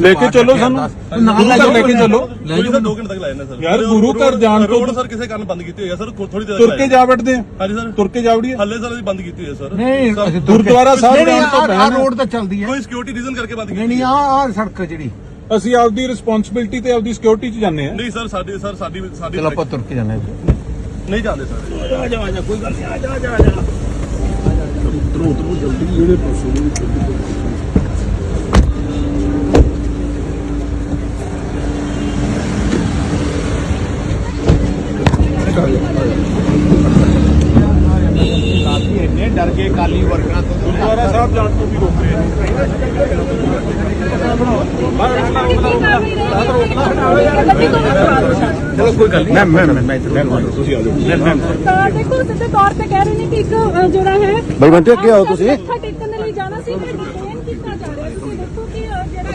ਲੈ ਕੇ ਚੱਲੋ ਸਾਨੂੰ। ਨਾਲ ਲੈ ਘਰ ਲੈ ਕੇ ਚੱਲੋ। ਲੈ ਕੋਈ ਸਰ ਜਾਓ। 2 ਘੰਟੇ ਤੱਕ ਲਾਇਆ ਨੇ ਸਰ। ਯਾਰ, ਗੁਰੂ ਘਰ ਜਾਣ ਤੋਂ- ਰੋਡ ਸਰ ਕਿਸੇ ਕਾਰਨ ਬੰਦ ਕੀਤੀ ਹੋਈ ਹੈ ਸਰ ਥੋੜੀ ਦੇਰ ਤੁਰ ਕੇ ਜਾ ਵੜਦੇ ਆ। ਹਾਂਜੀ ਸਰ। ਤੁਰ ਕੇ ਜਾ ਵੜੀਏ। ਹੱਲੇ ਸਰ ਅਸੀਂ ਬੰਦ ਕੀਤੀ ਹੋਈ ਹੈ ਸਰ। ਨਹੀਂ ਕੇ- ਗੁਰਦੁਆਰਾ ਸਾਹਿਬ ਨਹੀਂ, ਨਹੀਂ, ਜਾਣ ਤੋਂ ਪਹਿਲਾਂ। ਰੋਡ ਤਾਂ ਚੱਲਦੀ ਹੈ। ਕੋਈ ਸਿਕਿਉਰਿਟੀ ਰੀਜ਼ਨ ਕਰਕੇ ਬੰਦ ਨਹੀਂ ਕੀਤੀ ਨਹੀਂ ਆਹ ਆਹ ਸੜਕ ਜਿਹੜੀ। ਅਸੀਂ ਆਪਦੀ ਰਿਸਪੌਂਸਿਬਿਲਟੀ ਤੇ ਆਪਦੀ ਸਿਕਿਉਰਿਟੀ 'ਚ ਜਾਂਦੇ ਆ ਨਹੀਂ ਸਰ ਸਾਡੀ ਸਰ ਸਾਡੀ ਸਾਡੀ ਚਲੋ ਆਪਾਂ ਤੁਰ ਕੇ ਜਾਣਾ ਹੈ। ਨਹੀਂ ਜਾਂਦੇ ਸਰ। ਇੰਨੇ ਡਰ ਗਏ ਕਾਲੀ ਵਰਕਰਾਂ ਤੋਂ ਗੁਰਦੁਆਰਾ ਸਾਹਿਬ ਜਾਣ ਤੋਂ ਵੀ ਰੋਕ ਰਹੇ ਨੇ ਚਲੋ ਕੋਈ ਗੱਲ ਨਹੀਂ ਮੈਂ ਮੈਂ ਮੈਂ ਮੈਂ ਤੁਸੀਂ ਆ ਜਾਓ ਤਾਂ ਦੇਖੋ ਸਿੱਧੇ ਤੌਰ ਤੇ ਕਹਿ ਰਹੇ ਨੇ ਕਿ ਇੱਕ ਅ, ਜਿਹੜਾ ਹੈ ਬਈ ਬੰਟੇ, ਅੱਗੇ ਆਓ ਤੁਸੀਂ। ਮੱਥਾ ਟੇਕਣ ਦੇ ਲਈ ਜਾਣਾ ਸੀ ਮੈਂ ਡਿਟੇਨ ਕੀਤਾ ਜਾ ਰਿਹਾ ਤੁਸੀਂ ਦੇਖੋ ਕਿ ਅ, ਜਿਹੜਾ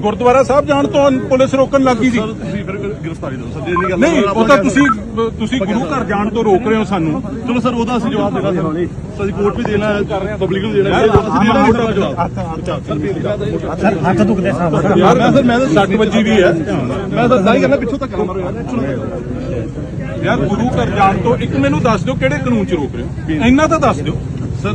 ਗੁਰਦੁਆਰਾ ਸਾਹਿਬ ਜਾਣ ਤੋਂ ਪੁਲਿਸ ਰੋਕਣ ਲੱਗੀ ਸੀ। ਸਰ ਤੁਸੀਂ ਫਿਰ ਗ੍ਰਿਫਤਾਰੀ ਦਿਓ। ਸਰ ਜੇ ਨਹੀਂ ਗੱਲ ਨਹੀਂ ਉਹ ਤਾਂ ਤੁਸੀਂ ਤੁਸੀਂ ਗੁਰੂ ਘਰ ਜਾਣ ਤੋਂ ਰੋਕ ਰਹੇ ਹੋ ਸਾਨੂੰ। ਚਲੋ ਸਰ ਉਹਦਾ ਅਸੀਂ ਜਵਾਬ ਦੇਣਾ ਸਰ ਅਸੀਂ ਕੋਰਟ ਵੀ ਦੇਣਾ ਹੈ ਪਬਲਿਕ ਨੂੰ ਦੇਣਾ ਹੈ। ਜਵਾਬ। ਸਰ ਹੱਥ ਦੁਖਦੇ ਸਾਹਿਬ ਯਾਰ ਮੈਂ ਸਰ ਮੈਂ ਤਾਂ 60 ਵਜੇ ਵੀ ਹੈ। ਮੈਂ ਤਾਂ ਸਾਰੀ ਕਰਨਾ ਪਿੱਛੋਂ ਤੱਕ ਯਾਰ। ਯਾਰ ਗੁਰੂ ਘਰ ਜਾਣ ਤੋਂ ਇੱਕ ਮੈਨੂੰ ਦੱਸ ਦਿਓ ਕਿਹੜੇ ਕਾਨੂੰਨ 'ਚ ਰੋਕ ਰਹੇ ਹੋ। ਇੰਨਾ ਤਾਂ ਦੱਸ ਦਿਓ। ਸਰ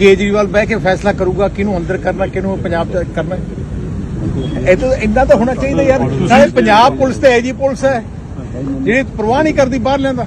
ਕੇਜਰੀਵਾਲ ਬਹਿ ਕੇ ਫੈਸਲਾ ਕਰੂਗਾ ਕਿਹਨੂੰ ਅੰਦਰ ਕਰਨਾ ਕਿਹਨੂੰ ਪੰਜਾਬ ਚ ਕਰਨਾ। ਇਹ ਤਾਂ ਇੰਦਾ ਤਾਂ ਹੋਣਾ ਚਾਹੀਦਾ ਯਾਰ। ਸਾਰੇ ਪੰਜਾਬ ਪੁਲਿਸ ਤੇ ਐਜੀ ਪੁਲਿਸ ਹੈ। ਜਿਹੜੀ ਪਰਵਾਹ ਨਹੀਂ ਕਰਦੀ ਬਾਹਰ ਲੈਂਦਾ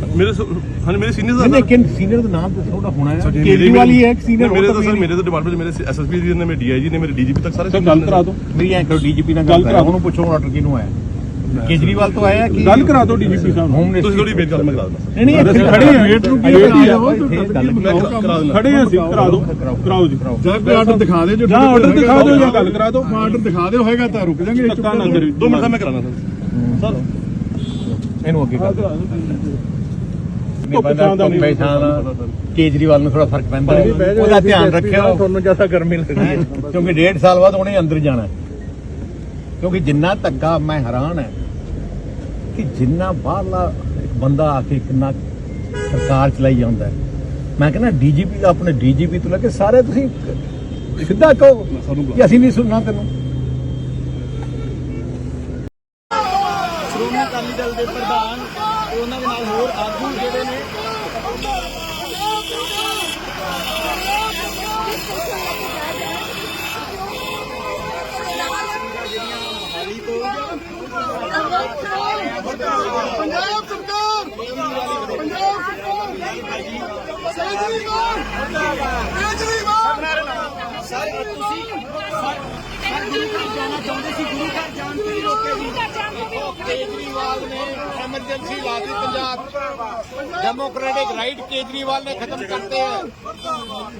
ਮੇਰੇ ਸ- ਹਾਂਜੀ ਮੇਰੇ ਸੀਨੀਅਰਸ ਨਹੀਂ ਨੇ ਨਹੀਂ ਕਿਨ ਸੀਨੀਅਰ ਦਾ ਨਾਮ ਤਾਂ ਥੋੜਾ ਹੋਣਾ ਹੈ। ਕੇਜਰੀਵਾਲ ਹੀ ਹੈ ਸੀਨੀਅਰ ਮੇਰੇ ਤਾਂ ਸਰ ਮੇਰੇ ਤਾਂ ਡਿਪਾਰਟਮੈਂਟ ਮੇਰੇ ਐਸਐਸਪੀ ਜੀ ਨੇ ਮੇਰੇ ਡੀਆਈਜੀ ਨੇ ਮੇਰੇ ਡੀਜੀਪੀ ਤੱਕ ਸਾਰੇ ਸਰ ਗੱਲ ਕਰਾ ਦਿਓ। ਮੇਰੀ ਐਂ ਕਰੋ ਡੀਜੀਪੀ ਨਾਲ ਗੱਲ ਗੱਲ ਕਰਾ ਕਰਾਓ ਦਿਓ। ਉਹਨੂੰ ਪੁੱਛੋ ਆਰਡਰ ਕਿਹਨੂੰ ਆਇਆ। ਕੇਜਰੀਵਾਲ ਤੋਂ ਆਇਆ ਕਿ ਗੱਲ ਕਰਾ ਦਿਓ ਡੀਜੀਪੀ ਸਾਹਿਬ ਨੂੰ। ਹੋਮ ਤੁਸੀਂ ਥੋੜੀ ਵੇਟ ਕਰੋ ਮੈਂ ਕਰਾ ਦਿੰਦਾ। ਨਹੀਂ ਨਹੀਂ ਅਸੀਂ ਖੜੇ ਹਾਂ ਵੇਟ ਨੂੰ ਕੀ ਇੱਥੇ ਗੱਲ ਮੈਂ ਕਰਾ ਕਰਾ ਦਿੰਦਾ। ਖੜੇ ਹਾਂ ਅਸੀਂ ਕਰਾ ਦਿਓ। ਕਰਾਓ ਜੀ। ਜਾਂ ਕੋਈ ਆਰਡਰ ਦਿਖਾ ਦੇ ਜੋ ਜਾਂ ਆਰਡਰ ਦਿਖਾ ਦਿਓ ਜਾਂ ਗੱਲ ਕਰਾ ਦਿਓ। ਆਰਡਰ ਦਿਖਾ ਦਿਓ ਹੋਏਗਾ ਤਾਂ ਰੁਕ ਜਾਾਂਗੇ ਧੱਕਾ ਨਾ ਕਰਿਓ। ਦੋ ਮਿੰਟ ਦਾ ਮੈਂ ਕਰਾਣਾ ਸਰ। ਸਰ। ਇਹਨੂੰ ਅੱਗੇ ਕਰ ਪਛਾਣ ਕੇਜਰੀਵਾਲ ਨੂੰ ਥੋੜਾ ਫ਼ਰਕ ਪੈਂਦਾ। ਉਹਦਾ ਧਿਆਨ ਰੱਖਿਓ। ਤੁਹਾਨੂੰ ਜ਼ਿਆਦਾ ਗਰਮੀ ਲੱਗਦੀ ਹੈ। ਕਿਉਂਕਿ ਡੇਢ ਸਾਲ ਬਾਅਦ ਉਹਨੇ ਅੰਦਰ ਜਾਣਾ। ਹੈ। ਕਿਉਂਕਿ ਜਿੰਨਾ ਧੱਕਾ ਮੈਂ ਹੈਰਾਨ ਹੈ ਕਿ ਜਿੰਨਾ ਬਾਹਰਲਾ ਇੱਕ ਬੰਦਾ ਆ ਕੇ ਕਿੰਨਾ ਸਰਕਾਰ ਚਲਾਈ ਜਾਂਦਾ ਹੈ। ਮੈਂ ਕਹਿੰਦਾ ਡੀਜੀਪੀ ਦਾ ਆਪਣੇ ਡੀਜੀਪੀ ਤੋਂ ਲੈ ਕੇ ਸਾਰੇ ਤੁਸੀਂ ਸਿੱਧਾ ਕਹੋ ਕਿ ਅਸੀਂ ਨਹੀਂ ਸੁਣਨਾ ਤੈਨੂੰ। ਅਕਾਲੀ ਦਲ ਦੇ ਪ੍ਰਧਾਨ ਉਹਨਾਂ ਦੇ ਨਾਲ ਹੋਰ ਆਗੂ ਜਿਹੜੇ ਨੇ ਪੰਜਾਬ ਸਰਕਾਰ ਪੰਜਾਬ ਸਰਕਾਰ ਕੇਜਰੀਵਾਲ ਕੇਜਰੀਵਾਲ ਸਰ ਤੁਸੀਂ ਗੁਰੂ ਘਰ ਜਾਣਾ ਚਾਹੁੰਦੇ ਸੀ ਗੁਰੂ ਘਰ ਜਾਣ ਤੋਂ ਹੀ ਰੋਕੇ ਜੀ ਕੇਜਰੀਵਾਲ ਨੇ ਐਮਰਜੈਂਸੀ ਲਾ दी ਪੰਜਾਬ। ਡੈਮੋਕ੍ਰੈਟਿਕ ਰਾਈਟ ਨੇ ਖਤਮ ਕਰਤੇ ਹੈ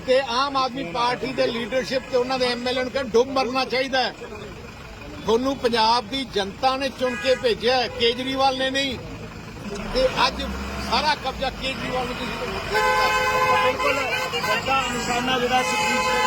ਤੇ ਆਮ ਆਦਮੀ ਪਾਰਟੀ ਦੇ ਲੀਡਰਸ਼ਿਪ ਤੇ ਉਹਨਾਂ ਦੇ ਐਮਐਲਏ ਨੂੰ ਕਹਿੰਦੇ ਡੁੱਬ ਮਰਨਾ ਚਾਹੀਦਾ ਹੈ। ਤੁਹਾਨੂੰ ਪੰਜਾਬ ਦੀ ਜਨਤਾ ਨੇ ਚੁਣ ਕੇ ਭੇਜਿਆ ਹੈ, ਕੇਜਰੀਵਾਲ ਨੇ ਨਹੀਂ। ਤੇ ਅੱਜ ਸਾਰਾ ਕਬਜ਼ਾ ਕੇਜਰੀਵਾਲ ਨੂੰ ਤੁਸੀਂ ਬਿਲਕੁਲ ਵੱਡਾ ਨਿਸ਼ਾਨਾ ਜਿਹੜਾ ਸੁਪਰੀਮ